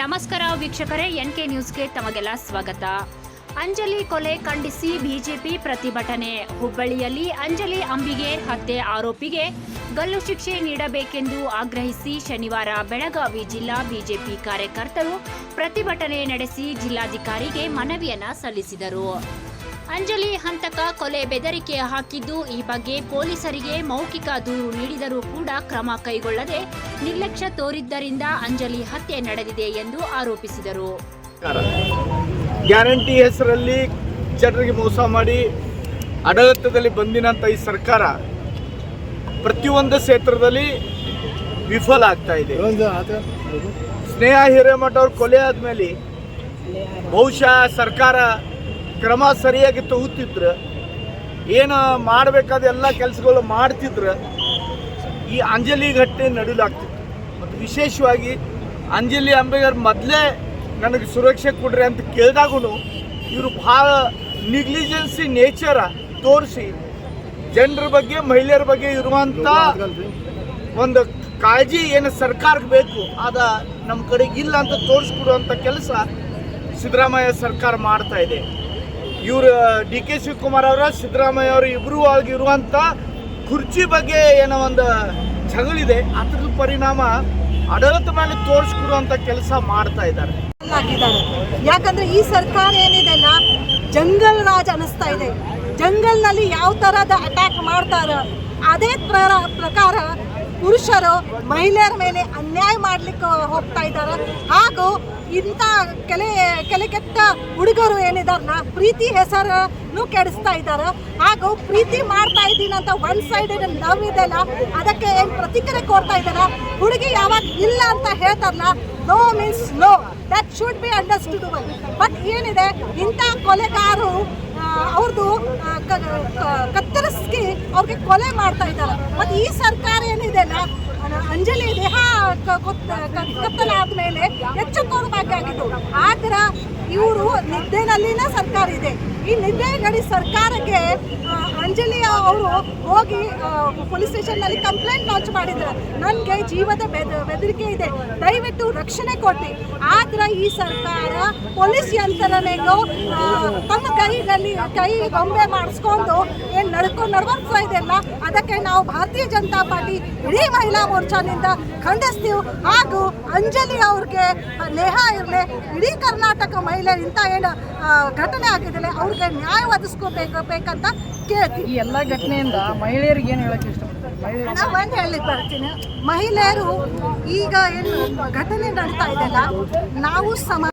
ನಮಸ್ಕಾರ ವೀಕ್ಷಕರೇ N K ನ್ಯೂಸ್ಗೆ ತಮಗೆಲ್ಲ ಸ್ವಾಗತ. ಅಂಜಲಿ ಕೊಲೆ ಖಂಡಿಸಿ ಬಿಜೆಪಿ ಪ್ರತಿಭಟನೆ. ಹುಬ್ಬಳ್ಳಿಯಲ್ಲಿ ಅಂಜಲಿ ಅಂಬಿಗೆ ಹತ್ಯೆ ಆರೋಪಿಗೆ ಗಲ್ಲು ಶಿಕ್ಷೆ ನೀಡಬೇಕೆಂದು ಆಗ್ರಹಿಸಿ ಶನಿವಾರ ಬೆಳಗಾವಿ ಜಿಲ್ಲಾ ಬಿಜೆಪಿ ಕಾರ್ಯಕರ್ತರು ಪ್ರತಿಭಟನೆ ನಡೆಸಿ ಜಿಲ್ಲಾಧಿಕಾರಿಗೆ ಮನವಿಯನ್ನ ಸಲ್ಲಿಸಿದರು. ಅಂಜಲಿ ಹಂತಕ ಕೊಲೆ ಬೆದರಿಕೆ ಹಾಕಿದ್ದು ಈ ಬಗ್ಗೆ ಪೊಲೀಸರಿಗೆ ಮೌಖಿಕ ದೂರು ನೀಡಿದರೂ ಕೂಡ ಕ್ರಮ ಕೈಗೊಳ್ಳದೆ ನಿರ್ಲಕ್ಷ್ಯ ತೋರಿದ್ದರಿಂದ ಅಂಜಲಿ ಹತ್ಯೆ ನಡೆದಿದೆ ಎಂದು ಆರೋಪಿಸಿದರು. ಗ್ಯಾರಂಟಿ ಹೆಸರಲ್ಲಿ ಜನರಿಗೆ ಮೋಸ ಮಾಡಿ ಆಡಳಿತದಲ್ಲಿ ಬಂದಿನಂಥ ಈ ಸರ್ಕಾರ ಪ್ರತಿಯೊಂದು ಕ್ಷೇತ್ರದಲ್ಲಿ ವಿಫಲ ಆಗ್ತಾ ಇದೆ. ಸ್ನೇಹ ಹಿರೇಮಠ ಅವ್ರ ಕೊಲೆ ಆದ್ಮೇಲೆ ಬಹುಶಃ ಸರ್ಕಾರ ಕ್ರಮ ಸರಿಯಾಗಿ ತಗೋತಿದ್ರು ಏನು ಮಾಡಬೇಕಾದ ಎಲ್ಲ ಕೆಲಸಗಳು ಮಾಡ್ತಿದ್ರು, ಈ ಅಂಜಲಿ ಘಟನೆ ನಡೀಲಾಗ್ತಿತ್ತು ಮತ್ತು ವಿಶೇಷವಾಗಿ ಅಂಜಲಿ ಅಂಬೇಗರ್ ಮೊದಲೇ ನನಗೆ ಸುರಕ್ಷೆ ಕೊಡ್ರಿ ಅಂತ ಕೇಳಿದಾಗೂ ಇವರು ಭಾಳ ನಿಗ್ಲಿಜೆನ್ಸಿ ನೇಚರ ತೋರಿಸಿ, ಜನರ ಬಗ್ಗೆ, ಮಹಿಳೆಯರ ಬಗ್ಗೆ ಇರುವಂಥ ಒಂದು ಕಾಳಜಿ ಏನು ಸರ್ಕಾರಕ್ಕೆ ಬೇಕು, ಅದ ನಮ್ಮ ಕಡೆಗೆ ಇಲ್ಲ ಅಂತ ತೋರಿಸ್ಕೊಡುವಂಥ ಕೆಲಸ ಸಿದ್ದರಾಮಯ್ಯ ಸರ್ಕಾರ ಮಾಡ್ತಾ ಇದೆ. ಇವರು ಡಿ ಕೆ ಶಿವಕುಮಾರ್ ಅವರ, ಸಿದ್ದರಾಮಯ್ಯ ಅವರು ಇಬ್ಬರು ಆಗಿರುವಂಥ ಕುರ್ಚಿ ಬಗ್ಗೆ ಏನೋ ಒಂದು ಜಗಳಿದೆ. ಅದ್ರ ಪರಿಣಾಮ ಆಡಳಿತ ಮೇಲೆ ತೋರಿಸ್ಕೊಡುವಂಥ ಕೆಲಸ ಮಾಡ್ತಾ ಇದ್ದಾರೆ. ಯಾಕಂದ್ರೆ ಈ ಸರ್ಕಾರ ಏನಿದೆಲ್ಲ ಜಂಗಲ್ ರಾಜ್ ಅನಿಸ್ತಾ ಇದೆ. ಜಂಗಲ್ನಲ್ಲಿ ಯಾವ ಥರದ ಅಟ್ಯಾಕ್ ಮಾಡ್ತಾರ, ಅದೇ ಪ್ರ- ಪ್ರಕಾರ ಪುರುಷರು ಮಹಿಳೆಯರ ಮೇಲೆ ಅನ್ಯಾಯ ಮಾಡಲಿಕ್ಕೆ ಹೋಗ್ತಾ ಇದ್ದಾರೆ. ಹಾಗೂ ಇಂಥ ಕೆಲೆ ಕೆಲೆ ಕೆಟ್ಟ ಹುಡುಗರು ಏನಿದಾರನ ಪ್ರೀತಿ ಹೆಸರನ್ನು ಕೆಡಿಸ್ತಾ ಇದ್ದಾರೆ. ಹಾಗೂ ಪ್ರೀತಿ ಮಾಡ್ತಾ ಇದ್ದೀನಿ ಅಂತ ಒನ್ ಸೈಡೆಡ್ ಲವ್ ಇದೆಲ್ಲ ಅದಕ್ಕೆ ಏನು ಪ್ರತಿಕ್ರಿಯೆ ಕೊಡ್ತಾ ಇದ್ದಾರೆ? ಹುಡುಗಿ ಯಾವಾಗ ಇಲ್ಲ ಅಂತ ಹೇಳ್ತಾರಲ್ಲ no means no that should be understood but ಏನಿದೆ, ಇಂಥ ಕೊಲೆಗಾರರು ಅವ್ರದ್ದು ಕತ್ತರಿಸಿ ಅವ್ರಿಗೆ ಕೊಲೆ ಮಾಡ್ತಾ ಇದ್ದಾರೆ. ಮತ್ತು ಈ ಸರ್ಕಾರ ಏನಿದೆಲ್ಲ ಅಂಜಲಿ ದೇಹ ಕ- ಹೆಚ್ಚು ಕ- ಕತ್ತಲಾದ ಮೇಲೆ ಎಚ್ಚೆತ್ತೋಡ್ಬೇಕಾಗಿತ್ತು ಆದ್ರೆ ಇವರು ನಿದ್ದೆನಲ್ಲಿನ ಸರ್ಕಾರ ಇದೆ. ಈ ನಿದ್ದೆ ಗಡಿ ಸರ್ಕಾರಕ್ಕೆ ಅಂಜಲಿ ಅವರು ಹೋಗಿ ಪೊಲೀಸ್ ಸ್ಟೇಷನ್ನಲ್ಲಿ ಕಂಪ್ಲೇಂಟ್ ಲಾಂಚ್ ಮಾಡಿದ್ರು ನನಗೆ ಜೀವದ ಬೆದ ಬೆದರಿಕೆ ಇದೆ. ದಯವಿಟ್ಟು ರಕ್ಷಣೆ ಕೊಟ್ಟು ಆದ್ರೆ ಈ ಸರ್ಕಾರ ಪೊಲೀಸ್ ಯಂತ್ರಣೆಗೂ ಆ, ತಮ್ಮ ಕೈಯಲ್ಲಿ ಕೈ ಗೊಂಬೆ ಮಾಡಿಸ್ಕೊಂಡು ಏನು ನಡ್ಕೊಂಡು ನಡ್ವರ್ಸ್ತಾ ಇದೆಯಲ್ಲ ಅದಕ್ಕೆ ನಾವು ಭಾರತೀಯ ಜನತಾ ಪಾರ್ಟಿ ಇಡೀ ಮಹಿಳಾ ಮೋರ್ಚಾನಿಂದ ಖಂಡಿಸ್ತೀವಿ. ಹಾಗೂ ಅಂಜಲಿ ಅವ್ರಿಗೆ ನೇಹ ಇರಲಿ ಇಡೀ ಕರ್ನಾಟಕ ಮಹಿಳೆ ಇಂಥ ಏನು ಘಟನೆ ಘಟನೆ ಆಗಿದೆಯಲ್ಲ ಅವ್ರಿಗೆ ನ್ಯಾಯ ಒದಗಿಸ್ಕೋಬೇಕು ಬೇಕಂತ ಕೇಳ್ತೀವಿ. ಈ ಎಲ್ಲ ಘಟನೆಯಿಂದ ಮಹಿಳೆಯರಿಗೆ ಏನು ಹೇಳಕ್ಕೆ ಇಷ್ಟಪಡ್ತಾರೆ? ಮಹಿಳೆಯರು ನಾವು ಒಂದು ಹೇಳಲಿಕ್ಕೆ ಬರ್ತೀನಿ. ಮಹಿಳೆಯರು ಈಗ ಏನು ಘಟನೆ ನಡೀತಾ ಇದೆಯಲ್ಲ ನಾವು ಸಮ